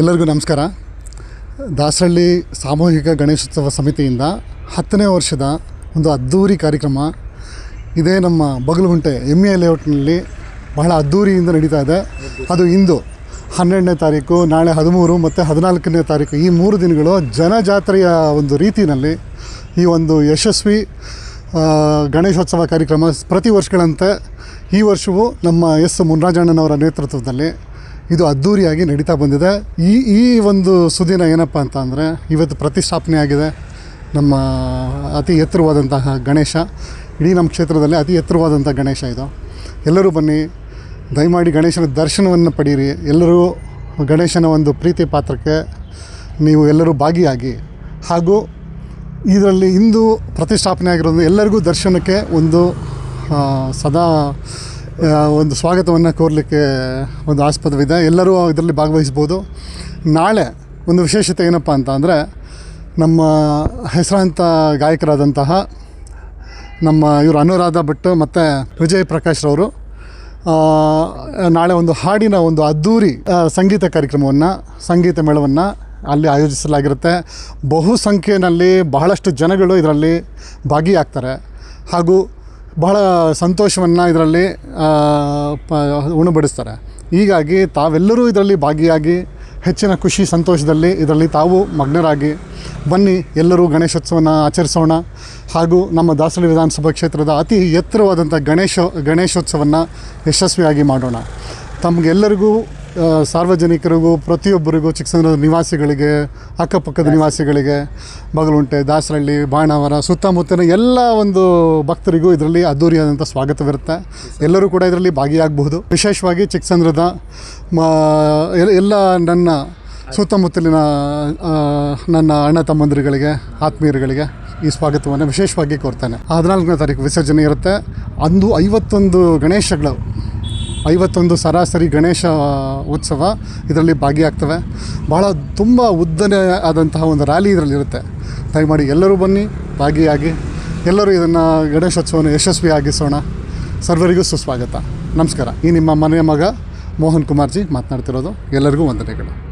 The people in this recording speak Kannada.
ಎಲ್ಲರಿಗೂ ನಮಸ್ಕಾರ. ದಾಸರಳ್ಳಿ ಸಾಮೂಹಿಕ ಗಣೇಶೋತ್ಸವ ಸಮಿತಿಯಿಂದ ಹತ್ತನೇ ವರ್ಷದ ಒಂದು ಅದ್ಧೂರಿ ಕಾರ್ಯಕ್ರಮ. ಇದೇ ನಮ್ಮ ಬಗಲುಗುಂಟೆ ಎಂ ಎ ಲೇಔಟ್ನಲ್ಲಿ ಬಹಳ ಅದ್ಧೂರಿಯಿಂದ ನಡೀತಾ ಇದೆ. ಅದು ಇಂದು ಹನ್ನೆರಡನೇ ತಾರೀಕು, ನಾಳೆ ಹದಿಮೂರು ಮತ್ತು ಹದಿನಾಲ್ಕನೇ ತಾರೀಕು ಈ ಮೂರು ದಿನಗಳು ಜನಜಾತ್ರೆಯ ಒಂದು ರೀತಿಯಲ್ಲಿ ಈ ಒಂದು ಯಶಸ್ವಿ ಗಣೇಶೋತ್ಸವ ಕಾರ್ಯಕ್ರಮ ಪ್ರತಿ ವರ್ಷಗಳಂತೆ ಈ ವರ್ಷವೂ ನಮ್ಮ ಎಸ್ ಮುನ್ರಾಜಣ್ಣನವರ ನೇತೃತ್ವದಲ್ಲಿ ಇದು ಅದ್ಧೂರಿಯಾಗಿ ನಡೀತಾ ಬಂದಿದೆ. ಈ ಈ ಒಂದು ಸುದಿನ ಏನಪ್ಪ ಅಂತ ಅಂದರೆ ಇವತ್ತು ಪ್ರತಿಷ್ಠಾಪನೆ ಆಗಿದೆ. ನಮ್ಮ ಅತಿ ಎತ್ತರವಾದಂತಹ ಗಣೇಶ, ಇಡೀ ನಮ್ಮ ಕ್ಷೇತ್ರದಲ್ಲಿ ಅತಿ ಎತ್ತರವಾದಂಥ ಗಣೇಶ ಇದು. ಎಲ್ಲರೂ ಬನ್ನಿ, ದಯಮಾಡಿ ಗಣೇಶನ ದರ್ಶನವನ್ನು ಪಡೀರಿ. ಎಲ್ಲರೂ ಗಣೇಶನ ಒಂದು ಪ್ರೀತಿ ಪಾತ್ರಕ್ಕೆ ನೀವು ಎಲ್ಲರೂ ಭಾಗಿಯಾಗಿ. ಹಾಗೂ ಇದರಲ್ಲಿ ಇಂದು ಪ್ರತಿಷ್ಠಾಪನೆ ಆಗಿರೋದು ಎಲ್ಲರಿಗೂ ದರ್ಶನಕ್ಕೆ ಒಂದು ಸದಾ ಒಂದು ಸ್ವಾಗತವನ್ನು ಕೋರಲಿಕ್ಕೆ ಒಂದು ಆಸ್ಪದವಿದೆ. ಎಲ್ಲರೂ ಇದರಲ್ಲಿ ಭಾಗವಹಿಸ್ಬೋದು. ನಾಳೆ ಒಂದು ವಿಶೇಷತೆ ಏನಪ್ಪ ಅಂತ ಅಂದರೆ, ನಮ್ಮ ಹೆಸರಾಂತ ಗಾಯಕರಾದಂತಹ ನಮ್ಮ ಇವರು ಅನುರಾಧ ಭಟ್ ಮತ್ತು ವಿಜಯ್ ಪ್ರಕಾಶ್ರವರು ನಾಳೆ ಒಂದು ಹಾಡಿನ ಒಂದು ಅದ್ಧೂರಿ ಸಂಗೀತ ಕಾರ್ಯಕ್ರಮವನ್ನು, ಸಂಗೀತ ಮೇಳವನ್ನು ಅಲ್ಲಿ ಆಯೋಜಿಸಲಾಗಿರುತ್ತೆ. ಬಹುಸಂಖ್ಯೆಯಲ್ಲಿ ಬಹಳಷ್ಟು ಜನಗಳು ಇದರಲ್ಲಿ ಭಾಗಿಯಾಗ್ತಾರೆ. ಹಾಗೂ ಬಹಳ ಸಂತೋಷವನ್ನು ಇದರಲ್ಲಿ ಉಣಬಡಿಸ್ತಾರೆ. ಹೀಗಾಗಿ ತಾವೆಲ್ಲರೂ ಇದರಲ್ಲಿ ಭಾಗಿಯಾಗಿ, ಹೆಚ್ಚಿನ ಖುಷಿ ಸಂತೋಷದಲ್ಲಿ ಇದರಲ್ಲಿ ತಾವು ಮಗ್ನರಾಗಿ ಬನ್ನಿ, ಎಲ್ಲರೂ ಗಣೇಶೋತ್ಸವನ ಆಚರಿಸೋಣ. ಹಾಗೂ ನಮ್ಮ ದಾಸರಳ್ಳಿ ವಿಧಾನಸಭಾ ಕ್ಷೇತ್ರದ ಅತಿ ಎತ್ತರವಾದಂಥ ಗಣೇಶ ಗಣೇಶೋತ್ಸವವನ್ನು ಯಶಸ್ವಿಯಾಗಿ ಮಾಡೋಣ. ತಮಗೆಲ್ಲರಿಗೂ ಸಾರ್ವಜನಿಕರಿಗೂ ಪ್ರತಿಯೊಬ್ಬರಿಗೂ ಚಿಕ್ಕಸಂದ್ರದ ನಿವಾಸಿಗಳಿಗೆ ಅಕ್ಕಪಕ್ಕದ ನಿವಾಸಿಗಳಿಗೆ ಬಗಲುಂಟೆ ದಾಸರಳ್ಳಿ ಬಾಣಾವರ ಸುತ್ತಮುತ್ತಲಿನ ಎಲ್ಲ ಒಂದು ಭಕ್ತರಿಗೂ ಇದರಲ್ಲಿ ಅದ್ದೂರಿಯಾದಂಥ ಸ್ವಾಗತವಿರುತ್ತೆ. ಎಲ್ಲರೂ ಕೂಡ ಇದರಲ್ಲಿ ಭಾಗಿಯಾಗಬಹುದು. ವಿಶೇಷವಾಗಿ ಚಿಕ್ಕಸಂದ್ರದ ಎಲ್ಲ ನನ್ನ ಸುತ್ತಮುತ್ತಲಿನ ನನ್ನ ಅಣ್ಣ ತಮ್ಮಂದಿರುಗಳಿಗೆ ಆತ್ಮೀಯರುಗಳಿಗೆ ಈ ಸ್ವಾಗತವನ್ನು ವಿಶೇಷವಾಗಿ ಕೋರ್ತಾನೆ. ಹದಿನಾಲ್ಕನೇ ತಾರೀಕು ವಿಸರ್ಜನೆ ಇರುತ್ತೆ. ಅಂದು ಐವತ್ತೊಂದು ಗಣೇಶಗಳು ಐವತ್ತೊಂದು ಸರಾಸರಿ ಗಣೇಶ ಉತ್ಸವ ಇದರಲ್ಲಿ ಭಾಗಿಯಾಗ್ತವೆ. ಭಾಳ ತುಂಬ ಉದ್ದನೇ ಆದಂತಹ ಒಂದು ರ್ಯಾಲಿ ಇದರಲ್ಲಿರುತ್ತೆ ದಯಮಾಡಿ ಎಲ್ಲರೂ ಬನ್ನಿ, ಭಾಗಿಯಾಗಿ. ಎಲ್ಲರೂ ಇದನ್ನು ಗಣೇಶೋತ್ಸವವನ್ನು ಯಶಸ್ವಿಯಾಗಿಸೋಣ. ಸರ್ವರಿಗೂ ಸುಸ್ವಾಗತ. ನಮಸ್ಕಾರ. ಈ ನಿಮ್ಮ ಮನೆಯ ಮಗ ಮೋಹನ್ ಕುಮಾರ್ಜಿ ಮಾತನಾಡ್ತಿರೋದು. ಎಲ್ಲರಿಗೂ ವಂದನೆಗಳು.